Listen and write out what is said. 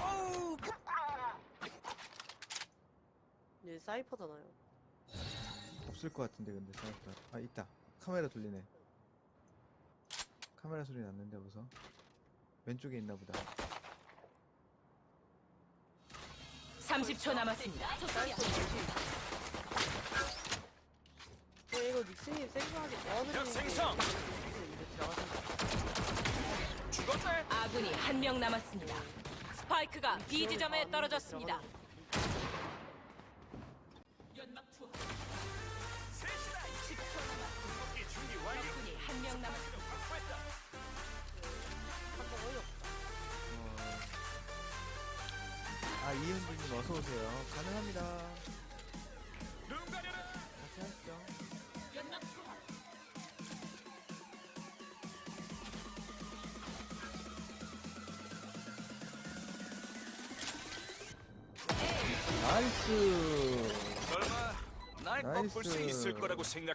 어우 얘 사이퍼잖아요. 없을 것 같은데 근데 사이퍼 아 있다 카메라 돌리네 카메라 소리 났는데 벌써 왼쪽에 있나 보다 30초 남았습니다. 사이퍼 뭐지? 어, 이거 닉슨이 생각하기 뭐하는 적 생성! 이제 들어가서 아군이 한 명 남았습니다. 스파이크가 B 지점에 떨어졌습니다. 셋이다 10초 남았 준비 완료 아군이 한 명 남았습니다. 아 이은주님 어서 오세요 가능합니다 나이스 설마 날 꺾을 수 나이스. 있을 거라고 생각